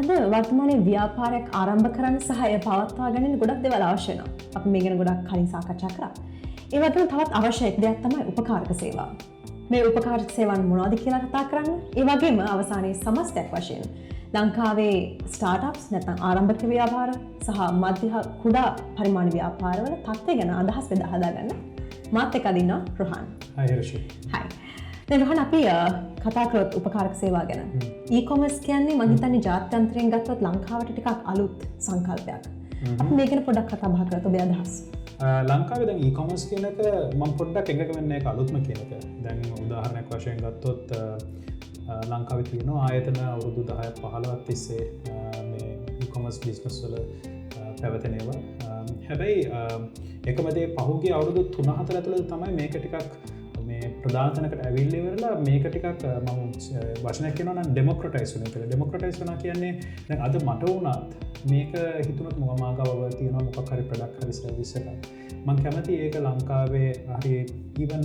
අද වර්තමානය ව්‍යාපාරයක් ආරම්භ කරන්න සහය පවත්වා ගැන ගොඩක් දෙවල අවශ්‍යන අප මේ ගැන ගොඩක් කලින් සාකච්ඡා කර. ඒවතම තවත් අවශ්‍යයක් දෙයක් තමයි උපකාරක සේවා. මේ උපකාරක සේවන් මොනාද කියලා කතා කරන්න. ඒවගේම අවසානයේ සමස්තයක් වශයෙන් ලංකාවේ ස්ටාටප්ස් නැතන් ආරම්භක ව්‍යාපාර සහ මධ්‍ය කුඩා පරිමාණ ව්‍යාපාරවල තත්වය ගැන අදහස් වෙද හදාගන්න. මාත් එකදින්න රොහන්. අයරශී හයි රහන් අපි කතාකරොත් උපකාරක සේවා ගැන. ඒකොමස් කියන්නේ මහිතන්නේ ජාත්‍යන්ත්‍රයෙන් ගත්වත් ලංකාවට ටිකක් අලුත් සංකල්පයක්. මේකන පොඩක් කතා භාකරත ඔබ අදහස්. ලංකාව දැන් ඒකොමස් කියනක මං පොඩ්ඩක් එකක වෙන්න එක අලුත්ම කියනක දැන් උදාහරණයක් වශයෙන් ගත්තොත් ලංකාව තියන ආයතන අවුරුදු දහය පහලවත් තිස්සේ කොමස් බිස්නස් වල පැවතනේවා හැබැයි එකමදේ පහුගේ අවුරුදු තුනහතර ඇතුළ තමයි මේක ටිකක් මේ ප්‍රධාතනකට ඇවිල්ලිවරලා මේක ටිකක් මම වශනයක් කියනන ඩෙමොක්‍රටයිස් වන කළ ඩෙමොක්‍රටයිස් වන කියන්නේ දැන් අද මට වුණත් මේක හිතුනත් මොමාගාව තියෙන මොකක්හරි ප්‍රඩක් හරි සවිස්සක මං කැමති ඒක ලංකාවේ හරි ඉවන්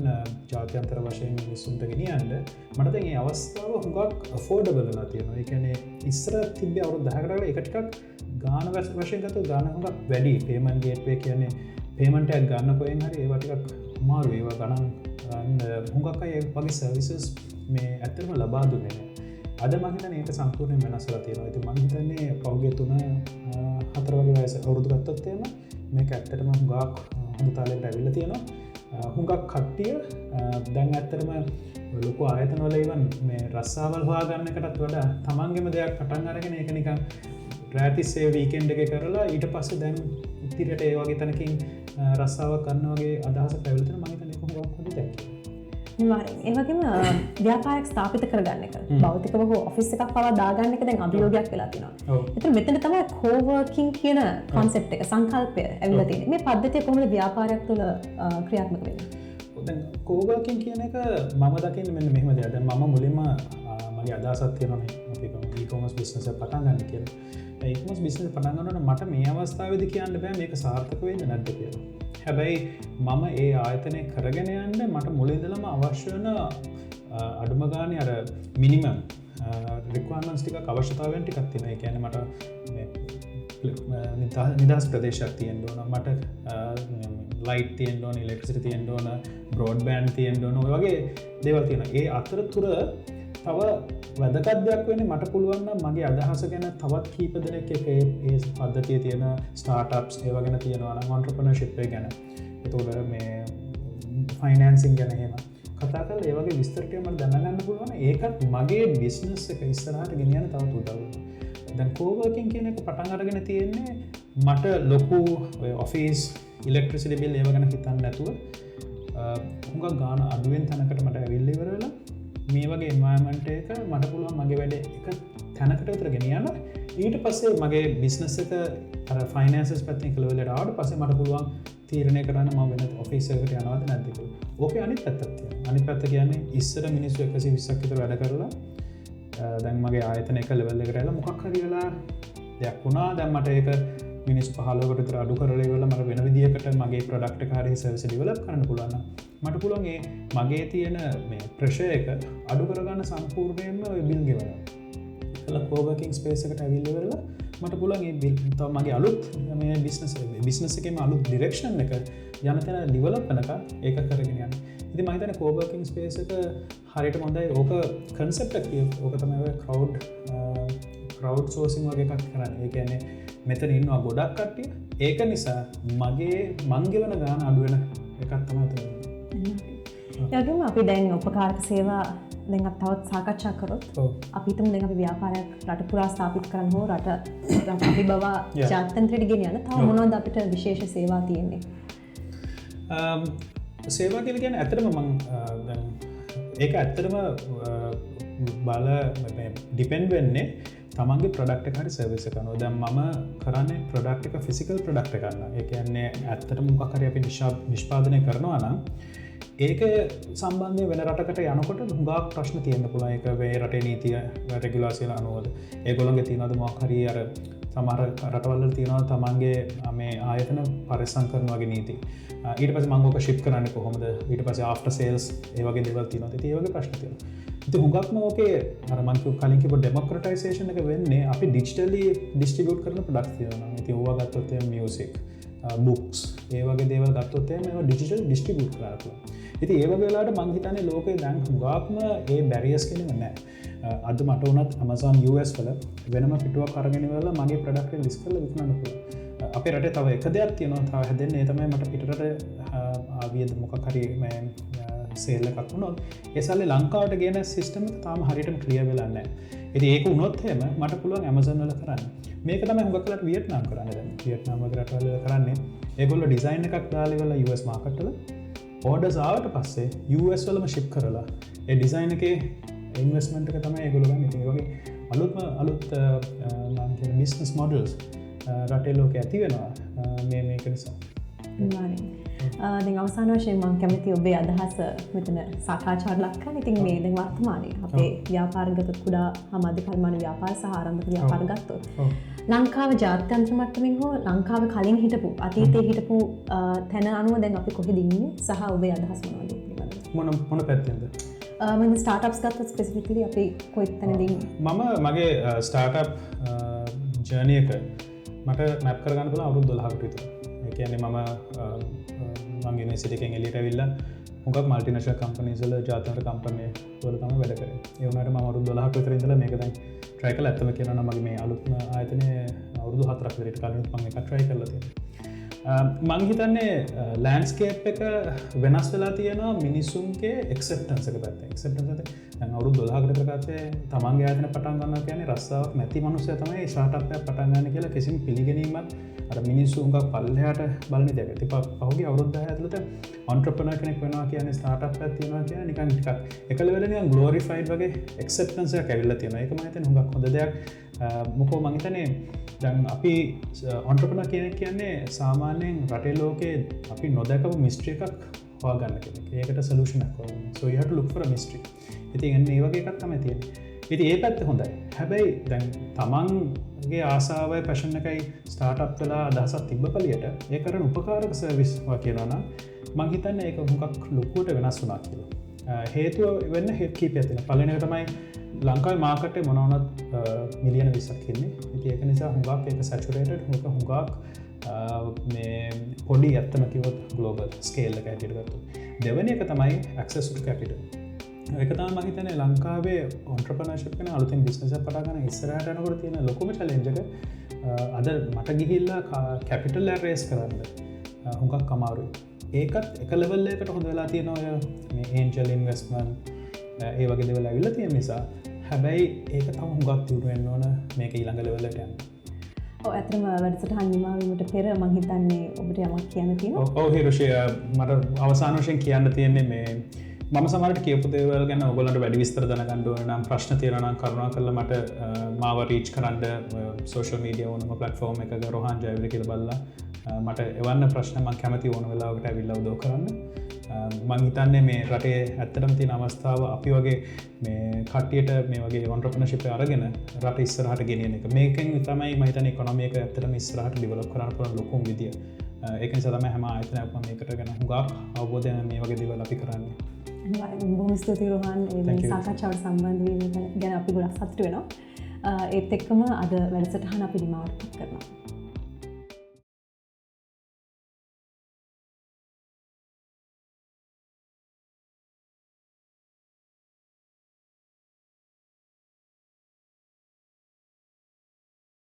ජාත්‍යන්තර වශයෙන් මිනිස්සුන්ට ගෙනියන්ට මට ඒ අවස්ථාව හුඟක් ෆෝඩබලලා තියෙනවා. එකනේ ඉස්සර තිබේ අවුරු දහකරට එකටිකක් ගාන වැස් වශයගත ගානහඟක් වැඩි. පේමන් ගේට්වේ කියන්නේ පේමන්ටයක් ගන්න කොයෙන් හරි ඒවටිකක් මාරු ඒවා ගණන් Uh, හුඟක් අය වගේ සර්විසස් මේ ඇත්තරම ලබා දුන්නේ අද මහිතන ඒක සම්පූර්ණය වෙනස්ලා තියෙනවා. ඇති මහිතන්නේ පෞගේ තුන uh, හතර වගේ වයස අවුරුදු ගත්තත් තියෙන මේ ඇත්තටම හුඟක් uh, හොඳ තාලෙට ඇවිල්ල තියෙනවා. හුඟක් කට්ටිය දැන් ඇත්තරම ලොකු ආයතනවලයිවන් මේ රස්සාවල් හවාගන්නකටත් වඩා තමන්ගෙම දෙයක් පටන් අරගෙන එක නිකම් රෑතිස්සේ වීකෙන්ඩ එක කරලා ඊට පස්සේ දැන් ඉතිරට ඒ වගේ තැනකින් රස්සාාව කන්න වගේ අදහස පැවලතන මහිතනක හොද දැක් නිවාරෙන් ඒවගේම ව්‍යාපාරක් ස්ථාපිත කරගන්න බෞතික හෝ ඔෆිස් එකක් පවා දාගන්න එක දැන් අභියෝගයක් වෙලා තිනවා එත මෙතන තමයි කෝවර්කින් කියන කොන්සෙප් එක සංකල්පය ඇවිලතින මේ පද්ධතිය කොහොම ව්‍යාපාරයක් තුළ ක්‍රියාත්මක වෙන්න? කෝවර්කින් කියන එක මම දකින්න මෙන්න මෙහම දෙයද මම මුලින්ම මගේ අදසත් තියෙනන ඒකොමස් බිස්නස පටන්ගන්න කියන ඒකමස් බිස්නස පටන්ගන්නට මට මේ අවස්ථාවද කියන්න බෑ මේක සාර්ථක වෙන්න නැද්ද කියලා හැබැයි මම ඒ ආයතනය කරගෙන යන්න මට මුලින්දලම අවශ්‍යවන අඩුමගානය අර මිනිමම් රික්වාන්මන්ස් ටික අවශ්‍යතාවෙන් ටිකක් තින එකැන මට නිදහස් ප්‍රදේශයක් තියෙන් ඕන. මට ලයිට තියෙන් ඕන ඉලෙක්සිට තියෙන් ඕන බ්‍රෝඩ් බෑන් තියෙන් ඕන වගේ දේවල් තියෙන ඒ අතර තුර තව වැදකත්දයක් වෙන මට පුළුවන්න මගේ අදහස ගැන තවත් කීප දෙනෙක් එක ඒ පද්ධතිය තියෙන ස්ටාටප්ස් ඒවගෙන තියෙනවා ඔන්ට්‍රපන ශිප්පය ගැන. එතෝට මේ ෆයිනන්සින් ගැන හෙම කතා කල ඒවගේ විස්තරටයම දැනගන්න පුළුවන. ඒකත් මගේ බිස්නස් එක ඉස්සරහට ගෙනියන තවත් උදව දැන් කෝවකින් කියන එක පටන් අරගෙන තියෙන්නේ මට ලොකු ඔෆිස් ඉලෙක්ට්‍රසිඩි බිල් ඒව ගැන හිතන්න නැතුව හුඟ ගාන අඩුවෙන් තැනකට මට ඇවිල්ලිවරලා මේ වගේ එන්වාමන්ට එක මට පුළුවන් මගේ වැඩ එක තැනකට උතර ගෙනියන්න ඊට පස්සේ මගේ බිස්නස එක ෆයිනන්සස් පැත්ති කලවලට ආට පසේ මට පුළුවන් තීරණය කරන්න ම වෙන ඔෆිසකට යනවාද නැතික ඕක අනි පැත්තත්ය අනි පැත්ත කියන්නේ ඉස්සර මිනිස්සු එකසි විස්සක්කත වැඩ කරලා දැන් මගේ ආයතන එක ලෙවල්ල කරලා මොකක් හරිලා දෙයක් වුණා. දැම්මට ඒක මිනිස් පහලකට අඩු කරලවල මට වෙන විදිකට මගේ ප්‍රඩක්ට කාරය සවස ඩිවලප් කරන්න පුළන්න මට පුළන්ගේ මගේ තියෙන ප්‍රශය එක අඩු කරගන්න සම්පූර්ණයෙන්ම බිල් ගෙවන කල කෝබකින් ස්පේසකට ඇවිල්ලවෙලා මට පුළන්ගේ බිල් තව මගේ අලුත් මේ බිස්නස බිස්නස එකම අලුත් ඩිරක්ෂන් එක යනතැන ඩිවලප්නක ඒක කරගෙන යන්න. ඉති මහිතන කෝබකින් ස්පේසක හරිට මොඳයි ඕක කන්සෙප්ට කිය ඕක තමයි කව් කව් සෝසිං වගේ එකක් කරන්න. ඒ කියන්නේ මෙතන ඉන්නවා ගොඩක් කට්ටිය. ඒක නිසා මගේ මංගෙවන ගාන අඩුවෙන එකත් තමත යගම අපි දැන් උපකාරක සේවා දෙත් තවත් සාකච්ඡා කරොත් අපිතම දෙ අපි ව්‍යාපාරයක් රට පුරා ස්ථාපිත් කරන්න හෝ රට අපි බවා ජාතන්ත්‍රයට ගෙන යන තව මොනොද අපිට විශේෂ සේවා තියෙන්නේ? සේවා කියල ගැන ඇතරම මං ඒක ඇත්තරම බල ඩිපෙන්් වෙන්නේ තමන්ගේ ප්‍රඩක්ට හරි සර්විස කනු ද මම කරන්න ප්‍රඩක්්ක ෆිසිකල් ප්‍රඩක්ට කරන්න එකන්නේ ඇත්තට මොකකර අපි නිශා නිෂ්පාදනය කරනවා නම් ඒක සම්බන්ධය වෙන රටකට යනකොට හුඟක් ප්‍රශ්න තියෙන්න්න පුළ එක වේ රටේ නීතිය රෙගුලාසිල අනුවද? ඒගොළොන්ගේ තියනද මොක්හරි අර සමර රටවල්ල තියෙනවා තමන්ගේ මේ ආයතන පරිසං කරන වගේ නීති? ඊට පස මංගෝක ශිප් කරන්න කොහොමද? ඊට පස ආෆ්ට සේල්ස් ඒවගේ දෙවල් තිනො ඒවගේ ප්‍රශ්න තියෙන ඉති හුඟක්ම ඕකේ අරමංක කලින්කිප ඩෙමොක්‍රටයිසේෂන එක වෙන්නේ අපි ඩිජිටලි ඩිස්ටිබියුට් කරන ප්‍රඩක්තියන ඉති ඕවා ගත්තොත්තය මියසික් බුක්ස් ඒවගේ දේව ගත්තොත්තේ මේ ඩිජිටල් ඩිස්ටිබියුට් කරතු ඉති ඒවගේලාට මංහිතන ලෝකේ දැන් හුඟක්ම ඒ බැරිියස් කෙනෙ නෑ අද මට වනත් අමසන් US වල වෙනම පිටුව කරගෙන වෙල මගේ ප්‍රඩක්ට ලිස් කල විකුණන්නපු අපේ රට තව එක දෙයක් තියෙනවා තා හැදෙන්නේ තමයි මට පිටට ආවියද මොකකරීම සේල්ල එකක් වුණොත් ඒසල්ල ලංකාවට ගෙන සිිස්ටම තාම හරිටම ක්‍රිය වෙලන්න ඇති ඒක උනොත්හෙම මට පුළුවන් ඇමසන්වල කරන්න. මේක තම හොකලට වියට්නාම් කරන්න. වියට්නාම රටවල කරන්නේ ඒගොල්ල ඩිසයින් එකක් දාලිවල US මාකටල ඕඩ සාවට පස්සේ US වලම ශිප් කරලා ඒ ඩිසයින් එක ඉන්වස්මට එක තමයි ගොලගන්න ඉති වගේ අලුත්ම අලුත් බිස්නස් මොඩල්ස් රටේ ලෝක ඇති වෙනවා මේ මේක නිසා. දෙ අවසාන වශයෙන් මං කැමති ඔබේ අදහස මෙතන සාකාචාර ලක්කා ඉතින් මේ දැන් වර්තමානය අපේ ව්‍යාපාරගත කුඩා හමධ කල්මාන ව්‍යාපාර සහරම්භ ව්‍යාපාරගත්තෝ ලංකාව ජාත්‍යන්ත්‍ර මට්ටමින් හෝ ලංකාව කලින් හිටපු අතීතය හිටපු තැන අනුව දැන් අපි කොහෙදින්නේ සහ ඔබේ අදහස් මනද මොන මොන පැත්තෙන්ද? ම ස්ටාටප්ස් ගත්ත ස්පෙසිිකලි අපි කොයිත් තැනදී මම මගේ ස්ටාටප් ජර්නයක මට මැප් කරගන්න කළ අවුත් දොලහකට විතර කියන්නේ මම මංගෙන සිටිකෙන් එලිට විල්ල හොක් මල්ටිනශ කම්පනීසල ජාතක කම්පනය තුල තම වැඩ කර. ඒවනට මරු දොලහක් විතරඉදල මේකදයි ට්‍රයිකල් ඇත්තම කියන මගේ මේ අලුත්ම ආයතනය අවුදු හතරක් විට කලින් පම එක ට්‍රයි කරලති මංහිතන්නේ ලෑන්ස්කේප් එක වෙනස් වෙලා තියෙනවා මිනිස්සුන්ගේ එක්සප්ටන්සක පැත් එක්සප්ට අවුරු දොලාකට ප්‍රකාතය තමන්ගේ ආතන පටන් ගන්න කියන රස්සාාවක් නැති මනුසය තමයි ශාටපය පටන්ගන්න කියලා කිසිම පිළිගැනීමත් අර මිනිස්සුන්ගක් පල්ලහට බලන දෙක ති පහුගේ අවුද්ධ ඇතුලට ඔන්ට්‍රපන කෙනෙක් වෙනවා කියන ස්ටාටප් ඇතිවා කිය නිකන් ටිකක් එකල වෙලන ගලෝරිෆයිඩ් වගේ එක්සප්ටන්සය කැවිල්ල තියෙන එක මත හුඟක් හොඳ දෙයක්. මොකෝ මහිතනේ දැන් අපි ඔන්ට්‍රපන කියන කියන්නේ සාමාන්‍යයෙන් රටේ ලෝකයේ අපි නොදැකපු මිස්ට්‍රිය එකක් හවාගන්න කෙනෙ ඒකට සලූෂනක් සොයහට ලුක්ර මිස්ට්‍රී ඉති එන්න ඒ වගේ එකක් තම තියෙන ඉති ඒ පැත්ත හොඳයි. හැබැයි දැන් තමන්ගේ ආසාාවයි පැශන එකයි ස්ටාටප් කලා අදහසත් තිබ්බ පලියට ඒකරන උපකාරක සර්විස්වා කියලන මංහිතන්න ඒක හුකක් ලොක්කුවට වෙනස් වනා කියලා. හේතුව වෙන්න හෙත්කී පැතින පලනක තමයි ලංකායි මාකට මොනවනත් මිලියන විසක් කියන්නේ ඉති ඒක නිසා හුඟක් එක සැචුරේට හොක හුඟක් මේ පොඩි ඇත්තම කිවොත් ගලෝබල් ස්කේල්ල ඇතිරගත්තු දෙවනි එක තමයි ඇක්සසුට කැපිට එකතා මහිතන ලංකාවේ ඔන්ට්‍රපනශපන අලුතින් බිස්නස පටගන ඉස්සරහටනකොට තියෙන ලොකුම චලෙන්ජක අද මට ගිහිල්ලා කැපිටල් රේස් කරන්න හුඟක් කමාරු ඒකත් එකලවල්ලකට හොඳ වෙලා තියෙන ඔය මේ ඒන්ජල් ඉන්වස්මන් ඒ වගේ දෙවල ඇවිල්ල තියෙන නිසා. හැබැයි ඒක තම හුඟක් තුරුවෙන් ඕන මේක ඊළඟලවල්ලට යන්න. ඇතම වැඩසට හනිමාවීමට පෙර මහිතන්නේ ඔබට යමක් කියන්න තියෙන ඕ හිරුෂය මට අවසානශයෙන් කියන්න තියෙන්නේ මේ ම සමට කියපු දේවල් ගැන ඔගොලට වැඩි විස්තර දනගන්ඩුව නම් ප්‍රශ්න තිරණ කරුණා කරල මට මාව රීච් කරන්න සෝෂල් මීඩිය ඕනම පලටෆෝර්ම් එක රොහන් ජයවල කියල බල්ලා මට එවන්න ප්‍රශ්නම කැමති ඕන වෙලාවට ඇවිල්ල දෝ කරන්න මංහිතන්නේ මේ රටේ ඇත්තරම් තින අවස්ථාව අපි වගේ මේ කටියට මේ වගේ ඔන්ට්‍රපන ශිපය අරගෙන රට ඉස්සරහට ගෙනියන එක. මේකෙන් තමයි මහිතන කොනමියක ඇත්තරම ඉස්රහට ඩිවලක් කරන්න ලොකුම් විදිිය. ඒක සතම හැම ආයතනයක්ම මේකට ගැන හුගක් අවබෝධයන මේ වගේ දිවල අපි කරන්නේ. බොහම ස්තුති රෝහන්. සාකච්ඡාවට සම්බන්ධවීම ගැන අපි ගොඩක් සත්ට වෙනවා. ඒත් එක්කම අද වැඩසටහන අපි රිමාර්පත් කරනවා